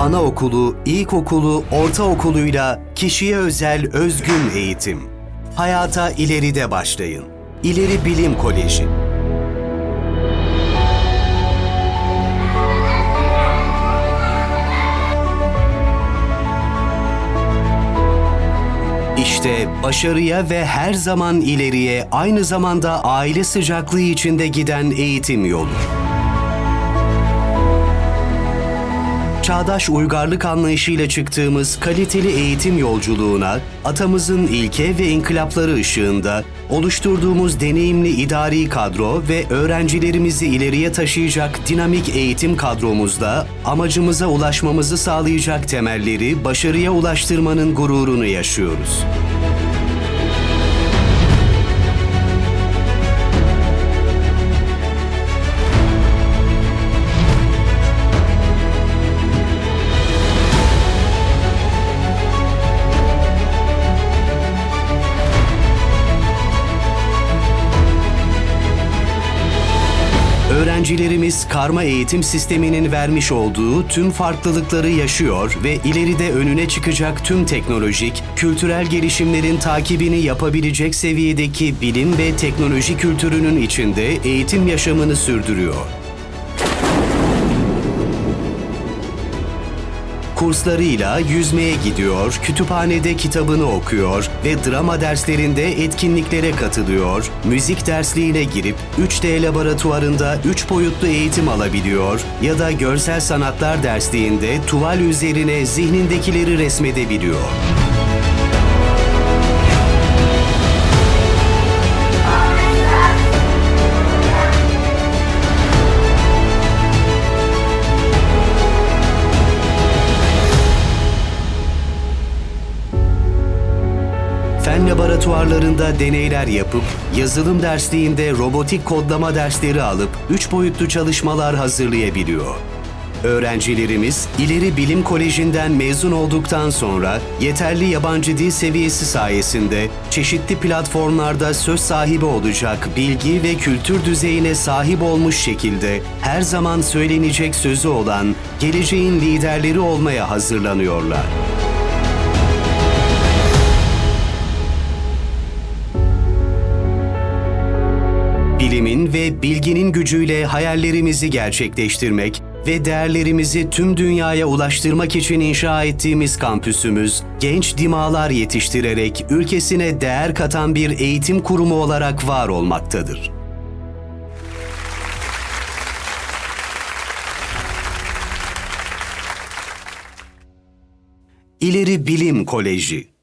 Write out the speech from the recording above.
anaokulu, ilkokulu, ortaokuluyla kişiye özel özgün eğitim. Hayata ileride başlayın. İleri Bilim Koleji. İşte başarıya ve her zaman ileriye aynı zamanda aile sıcaklığı içinde giden eğitim yolu. Çağdaş uygarlık anlayışıyla çıktığımız kaliteli eğitim yolculuğuna, atamızın ilke ve inkılapları ışığında oluşturduğumuz deneyimli idari kadro ve öğrencilerimizi ileriye taşıyacak dinamik eğitim kadromuzda amacımıza ulaşmamızı sağlayacak temelleri başarıya ulaştırmanın gururunu yaşıyoruz. Öğrencilerimiz karma eğitim sisteminin vermiş olduğu tüm farklılıkları yaşıyor ve ileride önüne çıkacak tüm teknolojik, kültürel gelişimlerin takibini yapabilecek seviyedeki bilim ve teknoloji kültürünün içinde eğitim yaşamını sürdürüyor. Kurslarıyla yüzmeye gidiyor, kütüphanede kitabını okuyor ve drama derslerinde etkinliklere katılıyor, müzik dersliğine girip 3D laboratuvarında 3 boyutlu eğitim alabiliyor ya da görsel sanatlar dersliğinde tuval üzerine zihnindekileri resmedebiliyor. Laboratuvarlarında deneyler yapıp, yazılım dersliğinde robotik kodlama dersleri alıp 3 boyutlu çalışmalar hazırlayabiliyor. Öğrencilerimiz İleri Bilim Koleji'nden mezun olduktan sonra yeterli yabancı dil seviyesi sayesinde çeşitli platformlarda söz sahibi olacak bilgi ve kültür düzeyine sahip olmuş şekilde her zaman söylenecek sözü olan geleceğin liderleri olmaya hazırlanıyorlar. Bilimin ve bilginin gücüyle hayallerimizi gerçekleştirmek ve değerlerimizi tüm dünyaya ulaştırmak için inşa ettiğimiz kampüsümüz, genç dimağlar yetiştirerek ülkesine değer katan bir eğitim kurumu olarak var olmaktadır. İleri Bilim Koleji